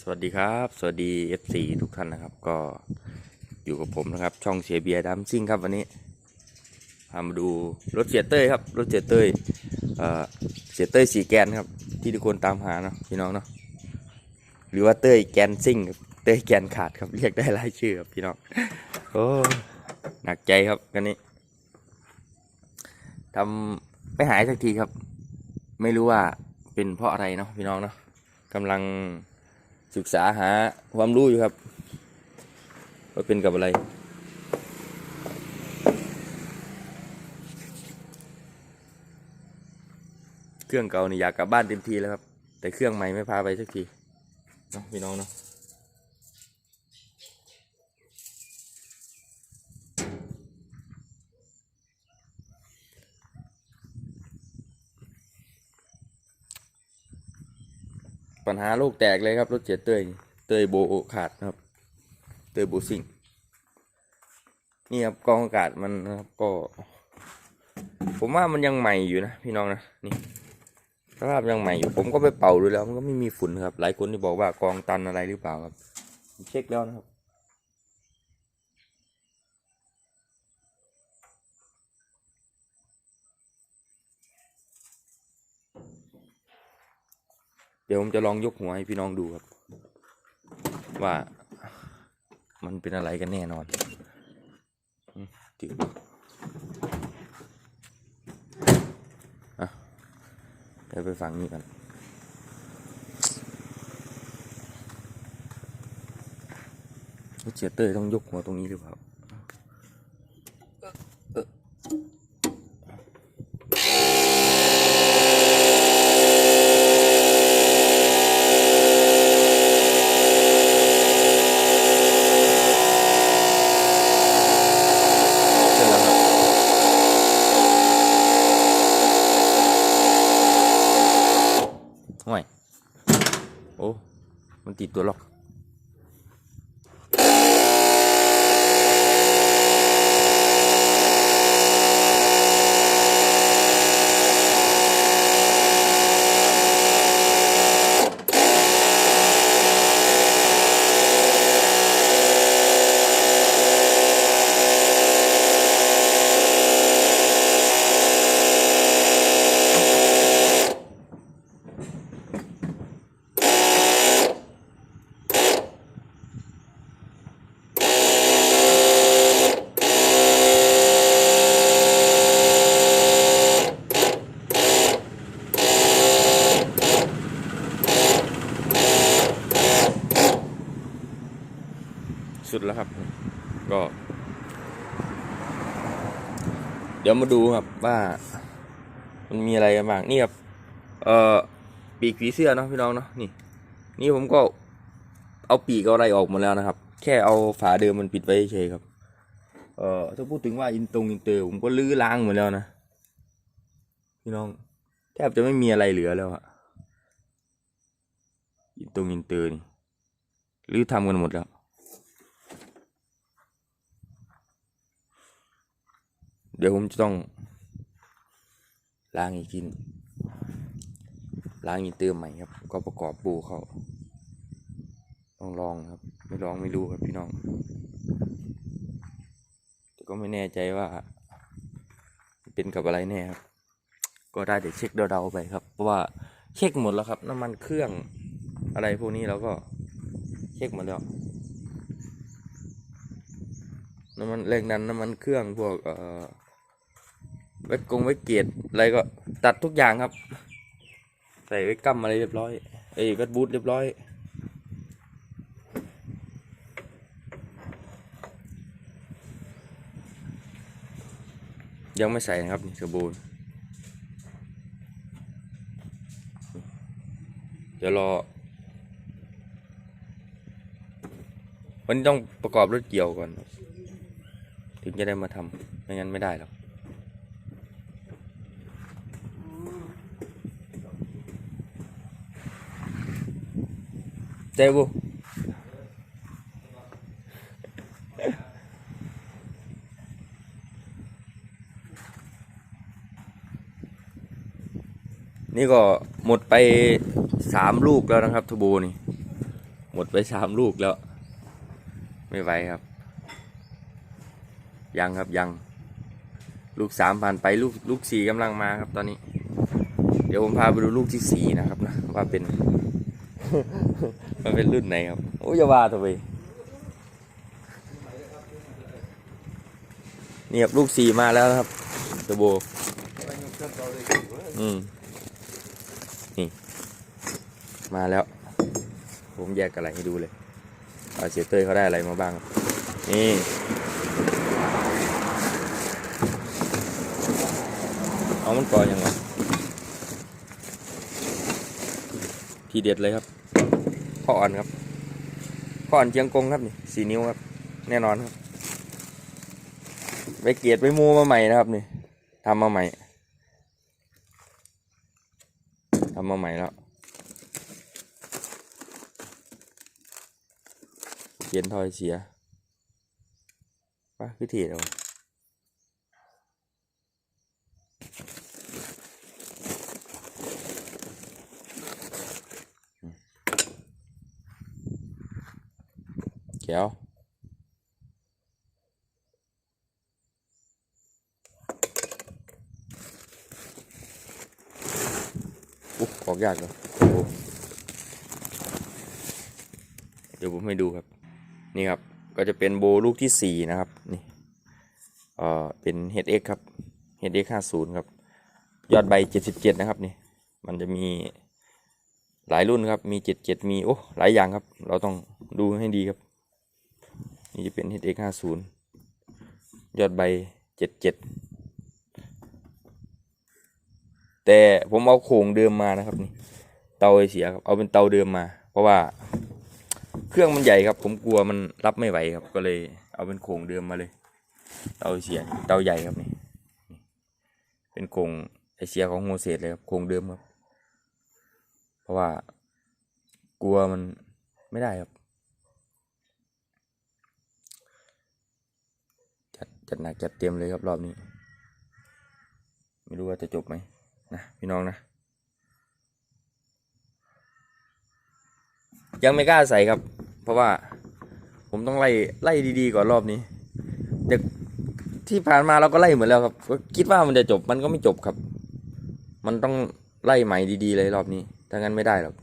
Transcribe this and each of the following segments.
สวัสดีครับ สวัสดี FC ทุกท่านนะครับ ก็อยู่กับผมนะครับ ช่องเชียร์เบียร์ดัมซิ่งครับวันนี้พามาดูรถเสียเต้ยครับ รถเสียเต้ยเอ่อเสียเต้ยสีแกนครับ ที่ทุกคนตามหาเนาะพี่น้องเนาะหรือว่าเต้ยแกนซิ่งเต้ยแกนขาดครับเรียกได้หลายชื่อครับพี่น้องโอ้หนักใจครับกันนี้ทำไม่หายสักทีครับ ไม่รู้ว่าเป็นเพราะอะไรเนาะพี่น้องเนาะกำลัง ศึกษาหาความรู้อยู่ครับ ว่าเป็นกับอะไร เครื่องเก่านี่อยากกลับบ้านเต็มทีแล้วครับ แต่เครื่องใหม่ไม่พาไปสักทีเนาะพี่น้องเนาะ ปัญหาลูกแตกเลยครับ รถเจ็ดเตยเตยโบขาดครับ เตยโบสิงนี่ครับกองอากาศมันนะครับก็ ผมว่ามันยังใหม่อยู่นะพี่น้องนะนี่สภาพยังใหม่อยู่ผมก็ไปเป่าดูแล้ว มันก็ไม่มีฝุ่นครับ หลายคนที่บอกว่ากองตันอะไรหรือเปล่าครับ เช็คแล้วนะครับ เดี๋ยวผมจะลองยกหัวให้พี่น้องดูครับ ว่ามันเป็นอะไรกันแน่นอนอืมถืออะเดี๋ยวไปฟังนี้กันเจียเตอร์ต้องยกหัวตรงนี้หรือเปล่าเอ่อเอ่อเสร็จแล้วครับห่วยโอ้ มัน สุดแล้วครับ ก็ เดี๋ยวมาดูครับว่า มันมีอะไรกันบ้างนี่ครับเอ่อปีกผีเสื้อเนาะพี่น้องเนาะนี่ นี่ผมก็เอาปีกเอาอะไรออกหมดแล้วนะครับ แค่เอาฝาเดิมมันปิดไว้เฉยครับ เอ่อถ้าพูดถึงว่าอินตรงอินเตอร์ผมก็ลื้อล้างหมดแล้วนะพี่น้อง แทบจะไม่มีอะไรเหลือแล้วอะอินตรงอินเตอร์นี่ลื้อทำกันหมดแล้ว เดี๋ยวผมจะต้อง ล้างอีกทีนึงล้างอีกเติมใหม่ครับ ก็ประกอบปูเข้าต้องลองครับ ไม่ลองไม่รู้ครับพี่น้อง แต่ก็ไม่แน่ใจว่า เป็นกับอะไรแน่ครับ ก็ได้แต่เช็คเดาๆไปครับ เพราะว่าเช็คหมดแล้วครับ น้ำมันเครื่องอะไรพวกนี้เราก็เช็คหมดแล้วน้ำมันแรงดันน้ำมันเครื่องพวกเอ่อ ไว้กงไว้เกียรอะไรก็ตัดทุกอย่างครับ ใส่ไว้กัมอะไรเรียบร้อยไอ้ยไวัดบูทเรียบร้อย ยังไม่ใส่นะครับนี่กระบูนเดี๋ยวรอวันนี้ต้องประกอบรถเกี่ยวก่อน ถึงจะได้มาทำไม่งั้นไม่ได้หรอก เจ้าบุนี่ก็หมดไปสามลูกแล้วนะครับทูโบนี่ หมดไปสามลูกแล้ว ไม่ไหวครับ ยังครับยัง ลูกสามผ่านไปลูกลูกสี่กำลังมาครับตอนนี้ เดี๋ยวผมพาไปดูลูกที่สี่นะครับนะว่าเป็น มันเป็นรุ่นไหนครับ โอ้ยอย่าว่าตัวไปนี่ครับลูกสี่มาแล้วครับเทอร์โบอืมนี่ มาแล้ว ผมแยกอะไรให้ดูเลยว่าเสียเต้ยเขาได้อะไรมาบ้าง นี่เอามันก่อนยังไงทีเด็ดเลยครับ ข้ออ่อนครับข้ออ่อนเชียงกงครับนี่สี่นิ้วครับ แน่นอนครับไปเกียดไปมูมาใหม่นะครับนี่ทำมาใหม่ทำมาใหม่แล้วเย็นทอยเสียว่าคือทีเดียว ขียว อุ๊บออกยากเลยเดี๋ยวผมให้ดูครับ นี่ครับ ก็จะเป็นโบลูกที่สี่นะครับ นี่ เอ่อ เป็น HX ครับ HX 50ครับ ยอดใบ 77 นะครับนี่ มันจะมีหลายรุ่นครับ มี 77 มี โอ้ หลายอย่างครับ เราต้องดูให้ดีครับ นี่จะเป็น HX 50ยอดใบ 77 แต่ผมเอาโครงเดิมมานะครับนี่เตาไอเสียครับเอาเป็นเตาเดิมมา เพราะว่าเครื่องมันใหญ่ครับ ผมกลัวมันรับไม่ไหวครับ ก็เลยเอาเป็นโครงเดิมมาเลย เตาไอเสียเตาใหญ่ครับนี่เป็นโครงไอเสียของโฮเซตเลยครับโครงเดิมครับ เพราะว่ากลัวมันไม่ได้ครับ จัด จัดหนักจัดเต็มเลยครับรอบนี้ ไม่รู้ว่าจะจบไหมนะพี่น้องนะ ยังไม่กล้าใส่ครับ เพราะว่าผมต้องไล่ไล่ดีๆก่อนรอบนี้แต่ที่ผ่านมาเราก็ไล่เหมือนแล้วครับก็คิดว่ามันจะจบมันก็ไม่จบครับ มันต้องไล่ใหม่ดีๆเลยรอบนี้ถ้างั้นไม่ได้หรอก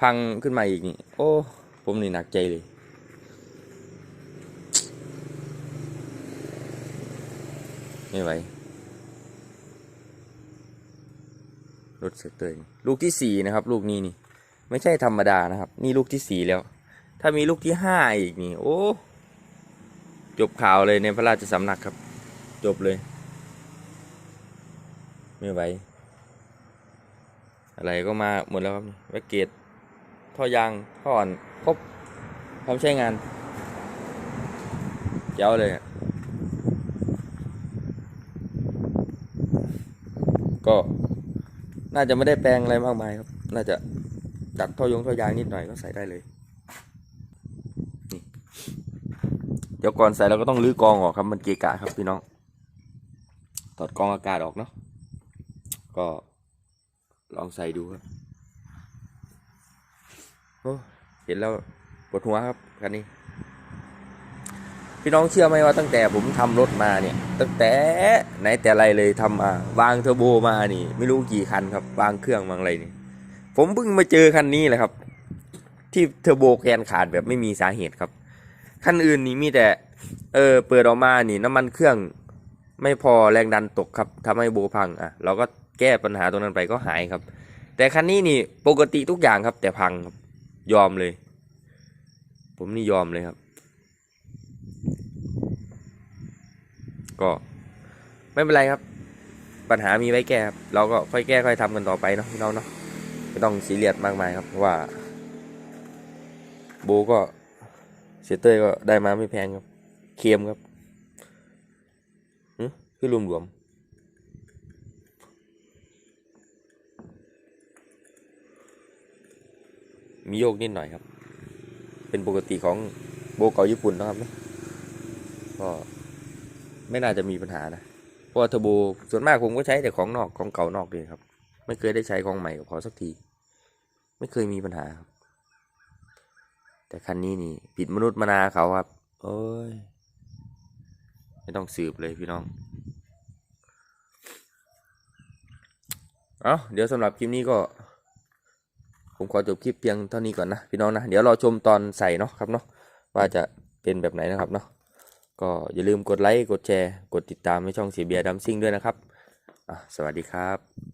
พังขึ้นมาอีกนี่โอ้ ผมนี่หนักใจเลย ไม่ไหวรถเสเตอร์นี่ลูกที่สี่นะครับ ลูกนี้นี่ ไม่ใช่ธรรมดานะครับ นี่ลูกที่สี่แล้ว ถ้ามีลูกที่ห้าอีกนี่ โอ้จบข่าวเลยในพระราชสำนักครับ จบเลย ไม่ไหว อะไรก็มาหมดแล้วครับแวกเกตท่อยางท่ออ่อนครบพร้อมใช้งานเจ้าเลยอะ ก็น่าจะไม่ได้แปลงอะไรมากมายครับ น่าจะดัดท่อยงท่อยางนิดหน่อยก็ใส่ได้เลยนี่เดี๋ยวก่อนใส่เราก็ต้องรื้อกองออกครับ มันเกะกะครับพี่น้อง ถอดกองอากาศออกเนาะ ก็ลองใส่ดูครับโอ้เห็นแล้วปวดหัวครับคันนี้ พี่น้องเชื่อไหมว่าตั้งแต่ผมทำรถมาเนี่ย ตั้งแต่ไหนแต่ไรเลยทำมาวางเทอร์โบมานี่ ไม่รู้กี่คันครับ วางเครื่องวางอะไรนี่ ผมเพิ่งมาเจอคันนี้แหละครับ ที่เทอร์โบแกนขาดแบบไม่มีสาเหตุครับคันอื่นนี่มีแต่ เออเปิดออกมานี่น้ำมันเครื่องไม่พอแรงดันตกครับทำให้โบพังอะ เราก็แก้ปัญหาตรงนั้นไปก็หายครับ แต่คันนี้นี่ปกติทุกอย่างครับ แต่พังครับยอมเลย ผมนี่ยอมเลยครับ ก็ไม่เป็นไรครับ ปัญหามีไว้แก้ครับเราก็ค่อยแก้ค่อยทำกันต่อไปเนาะพี่น้องเนาะไม่ต้องซีเรียสมากมายครับเพราะว่า โบก็เสียเต้ยก็ได้มาไม่แพงครับเค็มครับหึคือรวมรวมมีโยกนิดหน่อยครับ เป็นปกติของโบเก่าญี่ปุ่นนะครับเนอะก็ ไม่น่าจะมีปัญหานะเพราะเทอร์โบส่วนมากผมก็ใช้แต่ของนอกของเก่านอกเลยครับ ไม่เคยได้ใช้ของใหม่กับเขาสักที ไม่เคยมีปัญหาครับ แต่คันนี้นี่ผิดมนุษย์มนาเขาครับ โอ้ย ไม่ต้องสืบเลยพี่น้อง เอาเดี๋ยวสำหรับคลิปนี้ก็ ผมขอจบคลิปเพียงเท่านี้ก่อนนะพี่น้องนะ เดี๋ยวรอชมตอนใส่เนาะครับเนาะว่าจะเป็นแบบไหนนะครับเนาะ ก็อย่าลืมกดไลค์ กดแชร์ กดติดตามในช่องสีเบียร์ดัมซิ่งด้วยนะครับ สวัสดีครับ